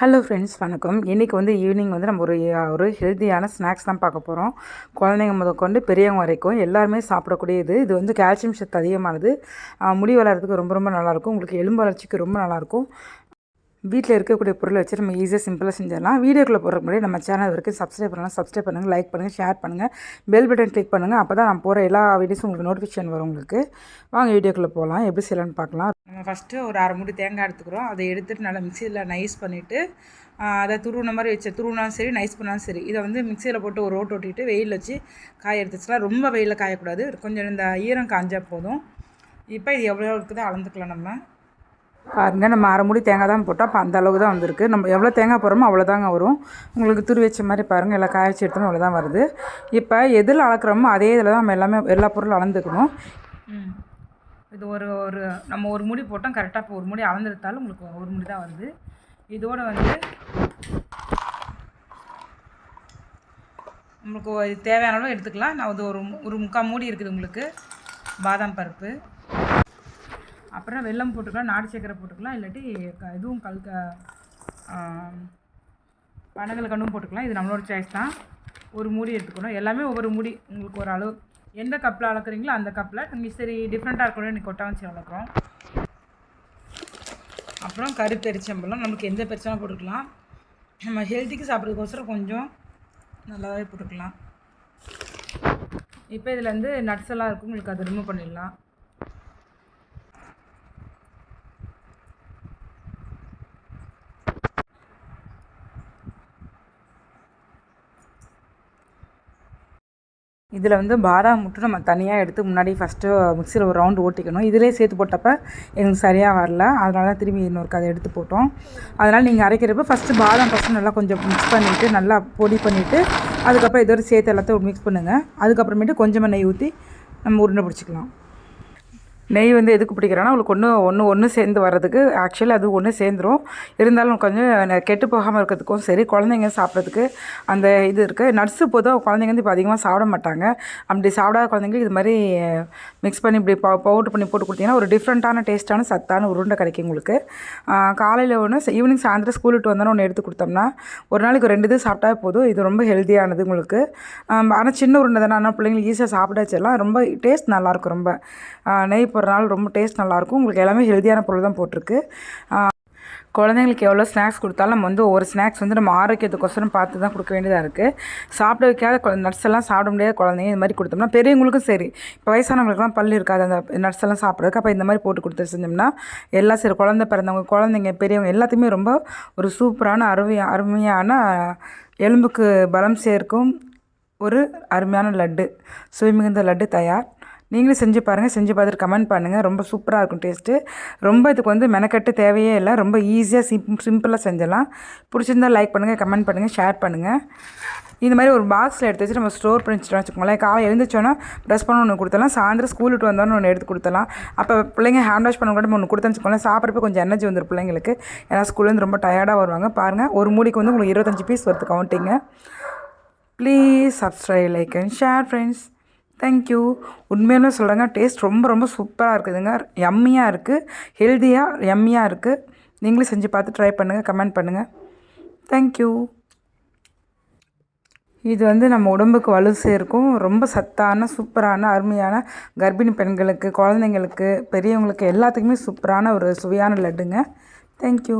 Hello friends வணக்கம். இன்றைக்கி வந்து ஈவினிங் வந்து நம்ம ஒரு ஒரு ஹெல்த்தியான ஸ்நாக்ஸ் தான் பார்க்க போகிறோம் குழந்தைங்க முதற்கொண்டு பெரியவங்க வரைக்கும் எல்லாருமே சாப்பிடக்கூடியது. இது வந்து கால்சியம் சத்து அதிகமானது. முடி வளர்கிறதுக்கு ரொம்ப ரொம்ப நல்லாயிருக்கும் உங்களுக்கு எலும்பு வளர்ச்சிக்கு ரொம்ப நல்லாயிருக்கும் வீட்டில் இருக்கக்கூடிய பொருளை வச்சு நம்ம ஈஸியாக சிம்பிளாக செஞ்சிடலாம். வீடியோக்குள்ளே போகிற முன்னாடி நம்ம சேனல் வரைக்கும் சப்ஸ்கிரைப் பண்ணலாம். சப்ஸ்கிரைப் பண்ணுங்கள் லைக் பண்ணுங்கள் ஷேர் பண்ணுங்கள் பெல் பட்டன் கிளிக் பண்ணுங்கள் அப்போ தான் நான் போகிற எல்லா வீடியோஸும் உங்களுக்கு நோட்டிஃபிகேஷன் வரும் உங்களுக்கு. வாங்க வீடியோக்குள்ளே போகலாம் எப்படி செய்யலான்னு பார்க்கலாம். நம்ம ஃபஸ்ட்டு ஒரு அரை மூடி தேங்காய் எடுத்துக்கிறோம். அதை எடுத்துகிட்டு நல்லா மிக்சியில் நைஸ் பண்ணிவிட்டு அதை துருவின மாதிரி வச்சு துருவினாலும் சரி நைஸ் பண்ணாலும் சரி இதை வந்து மிக்சியில் போட்டு ஒரு ரோட்டு ஓட்டிட்டு வெயில் வச்சு காய எடுத்துச்சுலாம் ரொம்ப வெயிலில் காயக்கூடாது. கொஞ்சம் இந்த ஈரம் காஞ்சால் போதும். இப்போ இது எவ்வளோ இருக்குதோ அளந்துக்கலாம் நம்ம. பாருங்கள் நம்ம அரை மூடி தேங்காய் தான் போட்டால் அப்போ அந்த அளவுக்கு தான் வந்திருக்கு. நம்ம எவ்வளோ தேங்காய் போடுறோமோ அவ்வளோதாங்க வரும். உங்களுக்கு துரு வச்ச மாதிரி பாருங்கள் எல்லாம் காய வச்சு எடுத்தோம் அவ்வளோ தான் வருது. இப்போ எதில் அளக்குறோமோ அதே இதில் தான் நம்ம எல்லாமே எல்லா பொருளும் அளந்துக்கணும். இது ஒரு ஒரு நம்ம ஒரு முடி போட்டோம். கரெக்டாக இப்போ ஒரு முடி அளந்தெடுத்தாலும் உங்களுக்கு ஒரு முடி தான் வருது. இதோடு வந்து நம்மளுக்கு தேவையான அளவு எடுத்துக்கலாம். நான் இது ஒரு ஒரு முக்கால் மூடி இருக்குது உங்களுக்கு. பாதாம் பருப்பு. அப்புறம் வெல்லம் போட்டுக்கலாம் நாடு சக்கரை போட்டுக்கலாம் இல்லாட்டி க இதுவும் கல்க பனங்கள் கண்ணும் போட்டுக்கலாம். இது நம்மளோட சாய்ஸ் தான். ஒரு மூடி எடுத்துக்கணும். எல்லாமே ஒவ்வொரு மூடி உங்களுக்கு ஒரு அளவு. எந்த கப்பில் அளக்குறீங்களோ அந்த கப்பில் நீங்கள் சரி டிஃப்ரெண்ட்டாக இருக்கணும். இன்றைக்கி கொட்டை வச்சு வளர்க்குறோம் அப்புறம் கருத்தரிச்சம்பழம் நமக்கு எந்த பிரச்சனை போட்டுக்கலாம். நம்ம ஹெல்த்திக்கு சாப்பிட்றதுக்கோசரம் கொஞ்சம் நல்லாவே போட்டுக்கலாம். இப்போ இதில் வந்து நட்ஸ் எல்லாம் இருக்கும். உங்களுக்கு அதை ரிமூவ் பண்ணிடலாம். இதில் வந்து பாதாம் மட்டும் நம்ம தனியாக எடுத்து முன்னாடி ஃபஸ்ட்டு மிக்சியில் ஒரு ரவுண்டு ஓட்டிக்கணும். இதிலே சேர்த்து போட்டப்போ எங்களுக்கு சரியாக வரல. அதனால தான் திரும்பி இன்னொரு கதை எடுத்து போட்டோம். அதனால் நீங்கள் அரைக்கிறப்ப ஃபஸ்ட்டு பாதாம் ஃபஸ்ட்டு நல்லா கொஞ்சம் மிக்ஸ் பண்ணிவிட்டு நல்லா பொடி பண்ணிவிட்டு அதுக்கப்புறம் இதோட சேர்த்து எல்லாத்தையும் மிக்ஸ் பண்ணுங்கள் அதுக்கப்புறமேட்டு கொஞ்சமாக நெய் ஊற்றி நம்ம உருண்டை பிடிச்சிக்கலாம். நெய் வந்து எதுக்கு பிடிக்கிறோன்னா அவளுக்கு ஒன்று ஒன்று ஒன்று சேர்ந்து வர்றதுக்கு ஆக்சுவலி அது ஒன்று சேர்ந்துடும் இருந்தாலும் கொஞ்சம் கெட்டு போகாமல் இருக்கிறதுக்கும் சரி குழந்தைங்க சாப்பிட்றதுக்கு அந்த இது இருக்குது நட்ஸு பொதுவாக குழந்தைங்க வந்து இப்போ அதிகமாக சாப்பிட மாட்டாங்க. அப்படி சாப்பிடாத குழந்தைங்களுக்கு இது மாதிரி மிக்ஸ் பண்ணி இப்படி பவுட்ரு பண்ணி போட்டு கொடுத்தீங்கன்னா ஒரு டிஃப்ரெண்ட்டான டேஸ்ட்டான சத்தான உருண்டை கிடைக்கும் உங்களுக்கு. காலையில் ஒன்று ஈவினிங் சாயந்தரம் ஸ்கூல் விட்டு வந்தோன்னு ஒன்று எடுத்து கொடுத்தோம்னா ஒரு நாளைக்கு ரெண்டு இது சாப்பிட்டா போதும். இது ரொம்ப ஹெல்த்தியானது உங்களுக்கு. ஆனால் சின்ன உருண்டை தானே ஆனால் பிள்ளைங்களுக்கு ஈஸியாக சாப்பிட வச்சிடலாம் ரொம்ப டேஸ்ட் நல்லாயிருக்கும் ரொம்ப. நெய் போடுறனால ரொம்ப டேஸ்ட் நல்லாயிருக்கும். உங்களுக்கு எல்லாமே ஹெல்த்தியான பொருள் தான் போட்டிருக்கு. குழந்தைங்களுக்கு எவ்வளோ ஸ்நாக்ஸ் கொடுத்தாலும் நம்ம வந்து ஒவ்வொரு ஸ்நாக்ஸ் வந்து நம்ம ஆரோக்கியத்துக்கொசரம் பார்த்து தான் கொடுக்க வேண்டியதாக இருக்குது சாப்பிட வைக்காத நட்ஸ் எல்லாம் சாப்பிட முடியாத குழந்தைங்க இந்த மாதிரி கொடுத்தோம்னா பெரியவங்களுக்கும் சரி. இப்போ வயசானவங்களுக்குலாம் பல் இருக்காது அந்த நட்ஸ் எல்லாம் சாப்பிட்றதுக்கு. அப்போ இந்த மாதிரி போட்டு கொடுத்து செஞ்சோம்னா எல்லா சரி குழந்தை பிறந்தவங்க குழந்தைங்க பெரியவங்க எல்லாத்தையுமே ரொம்ப ஒரு சூப்பரான அருமை அருமையான எலும்புக்கு பலம் சேர்க்கும் ஒரு அருமையான லட்டு சுவைமிகுந்த லட்டு தயார். நீங்களும் செஞ்சு பாருங்கள் செஞ்சு பார்த்துட்டு கமெண்ட் பண்ணுங்கள் ரொம்ப சூப்பராக இருக்கும் டேஸ்ட்டு ரொம்ப இதுக்கு வந்து மெனக்கட்டு தேவையே இல்லை. ரொம்ப ஈஸியாக சிம் சிம்பிளாக செஞ்சலாம் பிடிச்சிருந்தால் லைக் பண்ணுங்கள் கமெண்ட் பண்ணுங்கள் ஷேர் பண்ணுங்கள் இந்த மாதிரி ஒரு பாக்ஸில் எடுத்து வச்சு நம்ம ஸ்டோர் பண்ணி வச்சுட்டோம் வச்சுக்கோங்களேன். காலை எழுந்திரிச்சோன்னா ப்ரெஷ் பண்ண ஒன்று கொடுத்தலாம் சாயந்தரம் ஸ்கூல் விட்டு வந்தோன்னு ஒன்று எடுத்து கொடுத்தலாம் அப்போ பிள்ளைங்க ஹேண்ட் வாஷ் பண்ண கூட ஒன்று கொடுத்தேன்னு வச்சுக்கோங்களேன். சாப்பிட்றப்ப கொஞ்சம் எனர்ஜி வந்துடும் பிள்ளைங்களுக்கு. ஏன்னா ஸ்கூல்லேருந்து ரொம்ப டயர்டாக வருவாங்க. பாருங்கள் ஒரு மூடிக்கு வந்து உங்களுக்கு இருபத்தஞ்சி பீஸ் வருது கவுண்டிங்க please subscribe like and share friends thank you உண்மையிலுமே சொல்கிறேங்க டேஸ்ட் ரொம்ப ரொம்ப சூப்பராக இருக்குதுங்க. எம்மியாக இருக்குது ஹெல்த்தியாக எம்மியாக இருக்குது நீங்களும் செஞ்சு பார்த்து ட்ரை பண்ணுங்கள் கமெண்ட் பண்ணுங்கள் தேங்க்யூ இது வந்து நம்ம உடம்புக்கு வலு சேர்க்கும். ரொம்ப சத்தான சூப்பரான அருமையான கர்ப்பிணி பெண்களுக்கு குழந்தைங்களுக்கு பெரியவங்களுக்கு எல்லாத்துக்குமே சூப்பரான ஒரு சுவையான லட்டுங்க. தேங்க்யூ